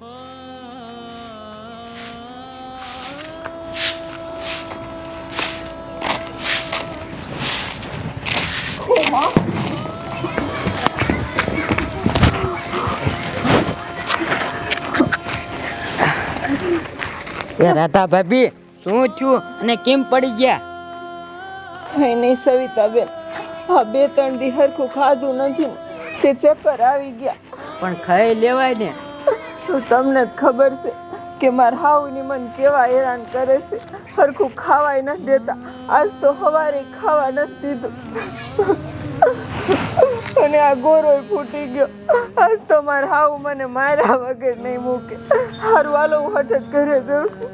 એ રાધા ભાભી શું થયું? અને કેમ પડી ગયા? કઈ નહીં સવિતાબેન આ બે ત્રણ દી હરખું ખાધું નથી તે ચક્કર આવી ગયા. પણ ખાઈ લેવાય ને. તો તમને જ ખબર છે કે માર હાવની મન કેવા હેરાન કરે છે? સરખું ખાવાય નથી દેતા. આજ તો હવારે ખાવા નથી દીધું. અને આ ગોરો ફૂટી ગયો. આજ તો માર હાવ મને માર્યા વગર નહીં મૂકે. હારું, હાલો, હું હઠત ઘરે જઉં છું.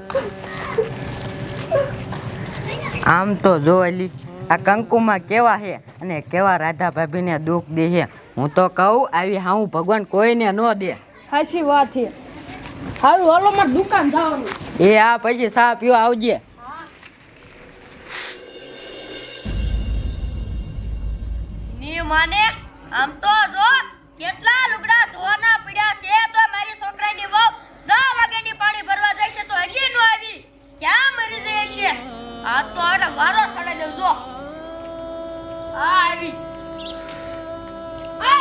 આમ તો જોવાલી આ કંકુમાં કેવા છે અને કેવા રાધા ભાભીને દુઃખ દે છે હું તો કહું, આવી હાઉ ભગવાન કોઈને ન દે. સાચી વાત છે. હારું હાલો મારે દુકાન જવાનું. એ આ પછી સા પીવા આવજે. ની માને આમ તો જો કેટલા લુગડા ધોવાના પડ્યા છે તો મારી છોકરાની વહુ દસ વાગ્યાની પાણી ભરવા જાય છે તો હજી નો આવી. ક્યાં મરી જાય છે? આ તો આને વારો સડે દઉં જો. આ આવી. એ,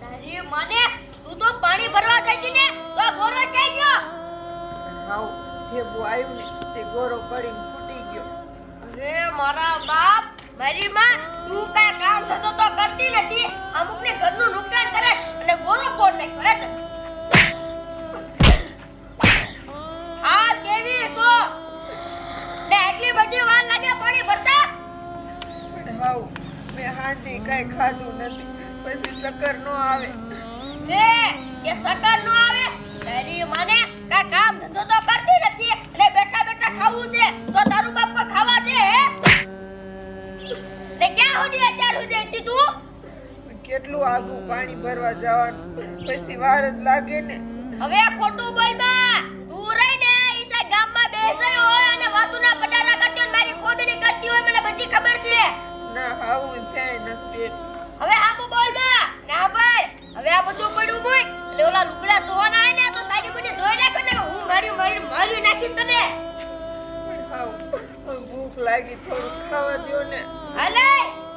તારી માને તું તો પાણી ભરવા છે ને તો ગોરો થઈ ગયો? હાઉ જે બો આવ્યું ને તે ગોરો પડીને ફૂટી ગયો. અરે મારા બાપ મારી માં તું કઈ કામ સતો તો કરતી નથી. અમુક ને ઘરનું નુકસાન કરે અને ગોરો ફોડ નાખ હે આ કેવી તો ને એટલી બધી વાર લાગે પાણી ભરતા? પણ હાવ મેં હાજી કાંઈ ખાધું નથી. પછી સકર નો આવે. લે એ સકર નો આવે તારી મને કા કામ ધંધો તો કરતી નથી અને બેઠા બેઠા ખાવું છે તો તારું બાપ ખાવા દે હે? ને ક્યાં સુધી અત્યાર સુધી હતી તું? કેટલું આગું પાણી ભરવા જવાનું? પછી વાર જ લાગે ને. હવે ખોટું બોલ બા તું રહી ને ઈસા ગામમાં બેસી હોય અને વાતુના પટારા કરતી હોય મારી ખોદણી કરતી હોય મને બધી ખબર છે. ના હાવું છે નથી. હવે આમ બોલ બા ના ભાઈ હવે આ બધું પડ્યું હોય એટલે ઓલા લુગડા ધોવાના આવે ને તો સારી મને ધોઈ નાખો ને હું મારી મારી મારી નાખી તને. પણ ભૂખ લાગી થોડું ખાવા દો ને. હાલે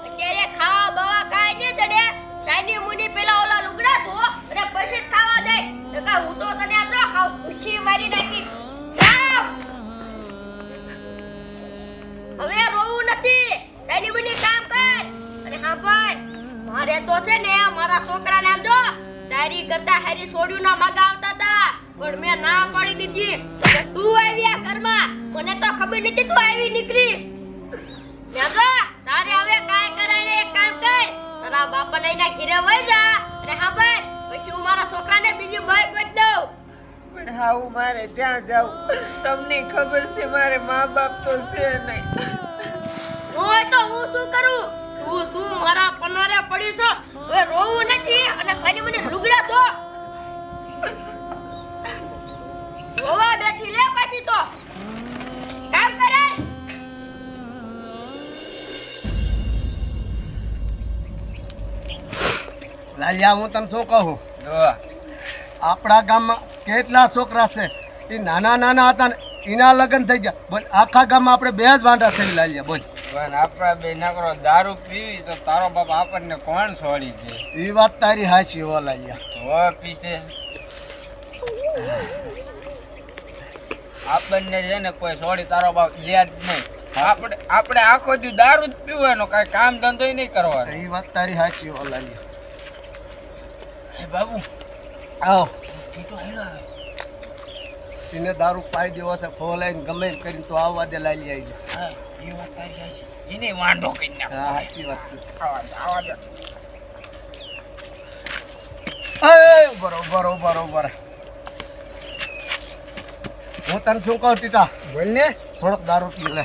અત્યારે ખાવા બવા કાઈ નહીં ચડે. સાની મુની પેલા ઓલા લુગડા ધો અને પછી જ ખાવા દે. નકા હું તો તને જો હાવ ખુશી મારી નાખી હવે રોવું નથી. સાની મુની કામ કર અને સાંભળ. મારે તો છે ને મારા છોકરાને આમ જો તારી કરતા હારી સોડ્યું ના મગા આવતા હતા. પણ મેં ના પાડી દીધી. કે તું આવી આ ઘરમાં? મને તો ખબર નથી તું આવી નીકળી. નેગા તારે હવે કાય કરાય એક કામ કર. તારા બાપા લઈને ઘરે વઈ જા અને સાંભળ પછી હું મારા છોકરાને બીજી બાઈક ગોત દઉં. પણ હાઉ મારે જ્યાં જાઉં તમને ખબર છે મારે મા બાપ તો છે નહીં. હોય તો હું શું કરું? તું શું મારા પનારે પડી છો? હવે રોવું નથી અને સાની મને લુગડા દો રોવા બેઠી લે પાછી તો. કામ કરે? લાલિયા હું તને શું કહું? આપણા ગામમાં કેટલા છોકરા છે? એ નાના નાના હતા ને એના લગ્ન થઈ ગયા. બોલ આખા ગામમાં આપણે બે જ વાંઢા થઈ લાલિયા બોલ. પણ આપણા બે નકરો દારૂ પીવી તો તારો બાપ આપણને કોણ છોડી દે? એ વાત તારી હાચી હો લાલિયા તો પીછે આપણને છે ને કોઈ છોડી તારો બાપ લે જ નહીં. આપણે આપણે આખો દી દારૂ જ પીવાનો કાંઈ કામ ધંધો નહીં કરવાનો. એ વાત તારી હાચી ઓલા બાબુ આવો. ટીટો હેલો. એને દારૂ પાઈ દેવા છે ફોલાઈને ગમે કરીને તો આવવા દે લાલી આવી હા. એ વાત તારી હાચી. એને વાંઢો કરી નાખ. હા સાચી વાત છે. આવા આવા દે. એ બરોબર બરોબર હું તને શું કહું ટીટા? બોલ ને. થોડોક દારૂ પી લે.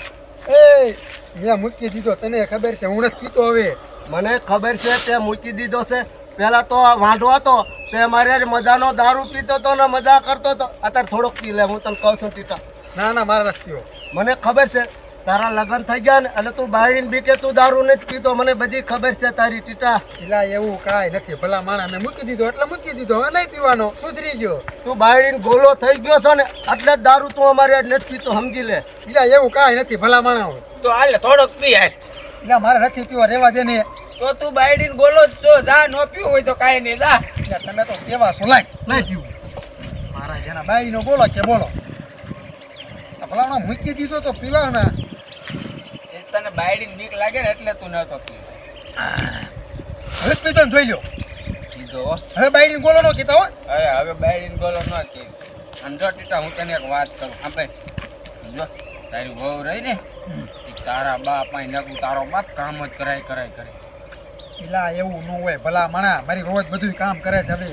એ મેં મૂકી દીધો. તને ખબર છે હું જ પીતો હવે. મને ખબર છે તે મૂકી દીધો છે. પેલા તો વાંઢો હતો તે મારે મજાનો દારૂ પીતો હતો ને મજા કરતો હતો. અત્યારે થોડોક પી લે. હું તને કહું છું ટીટા. ના ના મારા નથી મને ખબર છે તારા લગ્ન થઈ ગયા ને અને તું બાયડીને બી કે તું દારૂ નથી પીતો. મને બધી ખબર છે તારી ટીટા. પેલા એવું કાંઈ નથી. ભલા માણા મેં મૂકી દીધો એટલે મૂકી દીધો. હવે નહીં પીવાનો. સુધરી ગયો. તું બાયડીને ગોલો થઈ ગયો છો ને એટલે જ દારૂ તું અમારે આજ નથી પીતો સમજી લે. પેલા એવું કાંઈ નથી. ભલા માણા તો હાલે થોડોક પી આય એટલે મારે નથી પીવા રેવા દે ને. તો તું બાયડીને બોલો જ છો જા નો પીવું હોય તો કાંઈ નહીં જા. તમે તો કેવા છો? લાય નહીં પીવું. મારા જેના બાઈનો બોલો કે બોલો. ભલાણો ભલાનો મૂકી દીધો તો પીવાના. તને બાયડીને બીક લાગે ને એટલે તું નતો હવે જ જોઈ લો કીધો? હવે બાયડીને બોલો નો કીધો હો. હવે હવે બાયડીને બોલો ન કે અને જો ટીટા હું તને એક વાત કરું. આપણે જો તારી વહુ રહી ને તારા બાપ અહીં નકું તારો બાપ કામ જ કરાય કરાય કરે પેલા એવું ન હોય. ભલા માણા મારી રોજ બધું કામ કરે છે હવે.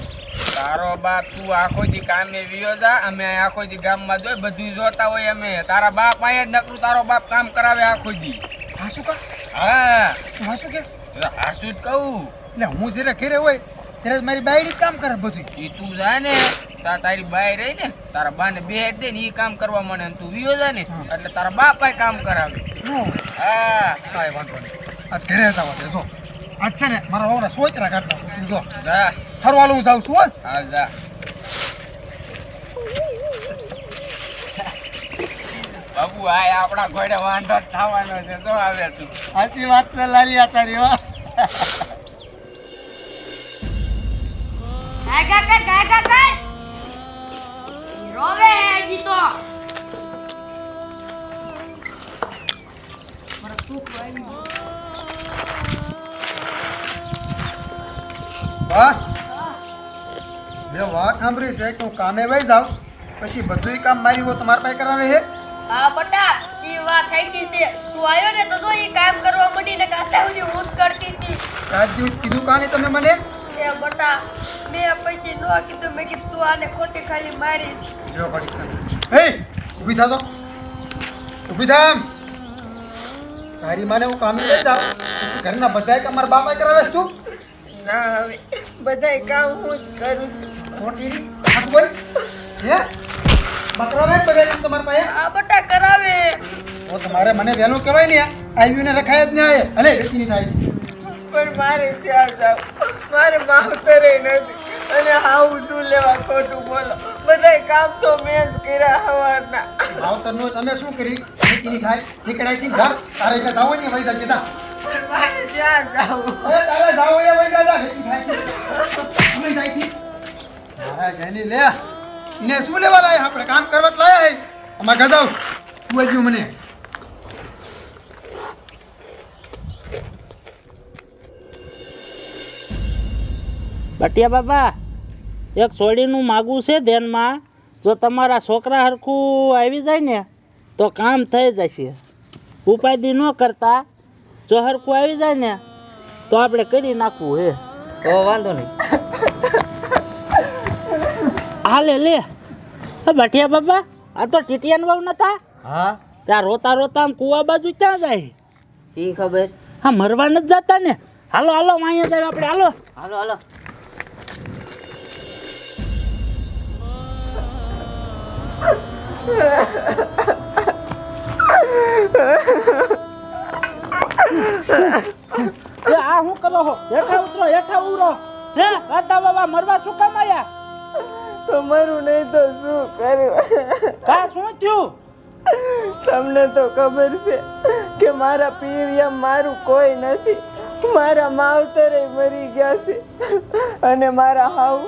તારો બાપ તું આખો દી કામે વિયો જા અમે આખો દી ગામમાં જોઈ બધું જોતા હોય અમે. તારા બાપ અહીંયા જ નકરું તારો બાપ કામ કરાવે આખો દી. હા શું કા હા. તું હાસુ કે કેસ એટલે જ કહું. એટલે હું જ્યારે ઘેરે હોય ત્યારે મારી બાયડી જ કામ કરે બધું એ તું જા ને તા તારી બાઈ રહી ને તારા બાને બેહાડ દે ને એ કામ કરવા માંડે અને તું વિયો જા ને એટલે તારા બાપાય કામ કરાવે. ન હા. કાંઈ વાંધો નહીં. આજ ઘરે જવા દે જો. આજ છે ને મારા વહુના સોચરા કાઢ નાખું તું જો. હાલ હું જાઉં છું હો. હા જા. બાબુ આ આપણા ઘોડે વાંધો જ થવાનો છે. તો આવે તું. સાચી વાત છે લાલિયા તારી વાહ ગાયગા કર ગાયગા કર. રોવે હે હજી તો. વાહ. બે વાત સાંભળી છે કે હું કામે વહી જાઉં. પછી બધુંય કામ મારી હો તમારા પાસે કરાવે છે? હા બટા ઈ વાત થઈ છે. તું આવ્યો ને તો તો ઈ કામ કરવા મળી ને કાતા હું હું કરતી હતી. રાજુ કીધું કાણી તમે મને? એ બટા મે પછી નો કીધું. મેં કીધું તું આને ખોટી ખાલી મારી. જો પડી હે ઊભી થા તો. ઊભી થા તારી માને હું કામે લઈ જાઉં. ઘરના બધાય કામ મારા બાપા કરાવે તું? ના આવે. બધાય કામ હું જ કરું છું. ખોટી હાથ બોલ. હે? બકરાવે બધા તમારા પાસે? આ બટા કરાવે. ઓ તમારે મને વહેલું કહેવાય ને આવ્યું ને રખાય જ નહીં આવે અલે નહીં થાય પણ મારે શ્યાં જાવ. મારે માવતરે નથી. અને આવું શું લેવા ખોટું બોલો. બધાય કામ તો મેં જ કર્યા સવારના માવતરનું તમે શું કરી? વેચી નહીં થાય નીકળાયથી જા તારે એટલે જાવ ને ભાઈ જા જા પણ મારે શ્યાં જાવું. તારે જાવ એ જા. જૈની લે. એને શું લેવા લાયા? આપણે કામ કરવા લાયા હે. અમાર ગજાવ તું હજુ મને? બટિયા બાબા એક સોડીનું માગું છે ધ્યાનમાં. જો તમારા છોકરા હરખું આવી જાય ને તો કામ થઈ જશે. ઉપાધિ ન કરતા. જો હરખું આવી જાય ને તો આપણે કરી નાખવું હે. તો વાંધો નહીં. હાલે લે. લે બઠિયા બાબા આ તો ટીટિયાન વાવ નતા? હા? ત્યાં રોતા રોતા આમ કુવા બાજુ ક્યાં જાય? શી ખબર? હા મરવા નથી જતા ને? હાલો હાલો અહીંયા જાય આપણે હાલો. હાલો હાલો. આ શું કરો હેઠા ઉતરો હેઠા ઉરો. હે? રાતા બાબા મરવા શું કામ આયા? તો મરું નહીં તો શું કર્યું? કા શું થયું? તમને તો ખબર છે કે મારા પીરિયમ મારું કોઈ નથી. મારા માવતરે મરી ગયા છે. અને મારા હાવ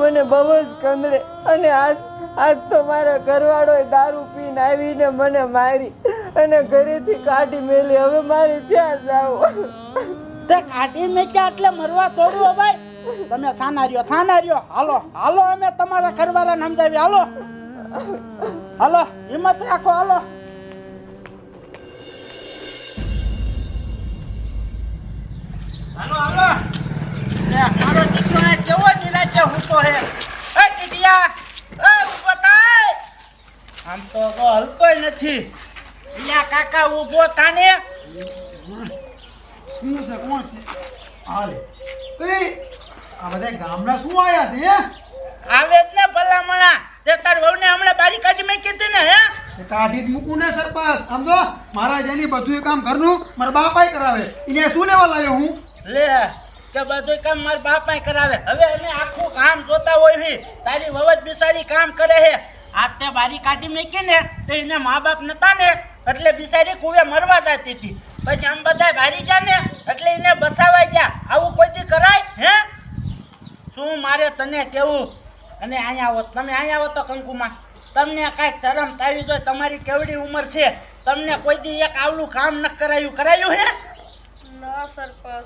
મને બહુ જ કંદડે અને આજ આજ તો મારા ઘરવાળોએ દારૂ પીને આવીને મને મારી અને ઘરેથી કાઢી મેલી. હવે મારે જ્યાં જાવ? તે કાઢી મેક્યા એટલે મરવા તોડવો ભાઈ. તમે સાના રહ્યો સાના રહ્યો હાલો હાલો અમે તમારા ઘરવાળાને સમજાવી હાલો. હાલો, હિંમત રાખો, હાલો. હાલો હાલો. મારો દીકરો કેવો નિરાજે હૂતો હે. એ, ટીટિયા. એ થાય. આમ તો તો નથી. લ્યા કાકા ઊભો તાને કોણ છે? આ બધા ગામના શું આયા છે હે? આવે જ ને ભલામણા. તે તાર વહુને હમણાં બારી કાઢી મેં કીધી ને હે? કાઢી જ મૂકું ને સરપંચ. સમજો મારા જેની બધું કામ ઘરનું મારા બાપાય કરાવે. એને શું લેવા લાવ્યો હું? લે કે બધું કામ મારા બાપાય કરાવે. હવે એને આખું કામ જોતા હોય છે તારી વવત બિસારી કામ કરે છે આ તે બારી કાઢી મૂકી ને તો એને મા બાપ નતા ને એટલે બિસારી કુવે મરવા જતી હતી. પછી આમ બધા બારી ગયા ને એટલે એને બસાવાઈ ગયા. આવું કોઈ દી કરાય હે? શું મારે તને કેવું? અને અહીંયા આવો. તમે અહીંયા આવો તો કંકુમાં. તમને કાંઈક શરમ તાવી જોઈએ તમારી કેવડી ઉંમર છે. તમને કોઈ દી એક આવલું કામ ન કરાયું. કરાયું હે?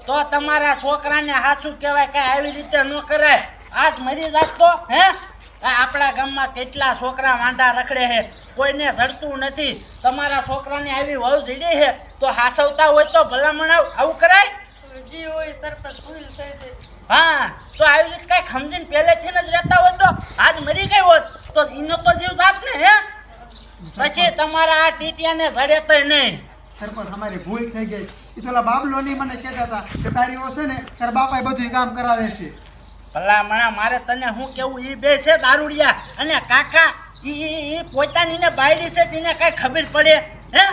તો તમારા છોકરાને હાસું કહેવાય કે આવી રીતે ન કરાય. આજ મરી જાત તો હે? આપણા ગામમાં કેટલા છોકરા વાંડા રખડે છે. કોઈને ધરતું નથી. તમારા છોકરાને આવી વહુ જીડી છે. તો હાસવતા હોય તો ભલામણ આવ- આવું કરાય? જી હોય સરપંચ ભૂલ થઈ ગઈ હા તો આવી રીતે કઈ સમજીને પહેલેથી જ રહેતા હોય તો આજ મરી ગઈ હોત તો એનો તો જીવ જાત ને હે? પછી તમારા આ ટીટિયાને જડે તો નહીં. સરપંચ અમારી ભૂલ થઈ ગઈ. એ તો ઓલા બાબલોની મને કહેતા હતા કે તારી છે ને તારા બાપા બધું કામ કરાવે છે. ભલા મણા મારે તને શું કેવું એ બે છે દારૂડિયા. અને કાકા એ પોતાની ને બાયડી છે તેને કઈ ખબર પડે હે?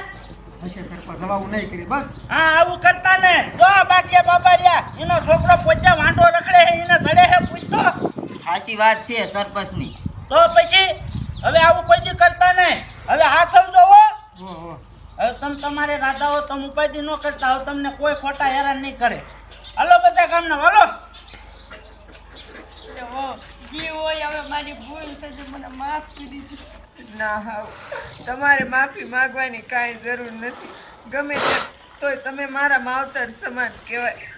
હશે સરપંચ હવે આવું નહીં કરી બસ. હા આવું કરતા ને. જો આ બાટિયા બાબારિયા એનો છોકરો પોતે વાંઢો રખડે હે એને સડે છે પૂછતો. હાસી વાત છે સરપંચની. તો પછી હવે આવું કોઈ દી કરતા નહીં હવે હા સમજો હો. હવે તમે તમારે રાધાઓ તમે ઉપાધિ ન કરતા હો તમને કોઈ ખોટા હેરાન નહીં કરે. હાલો બધા ગામના હાલો. હો જી હોય હવે મારી ભૂલ થઈ મને માફ કરી દીધી. ના હાવ તમારે માફી માગવાની કાંઈ જરૂર નથી. ગમે તોય તમે મારા માવતર સમાન કહેવાય.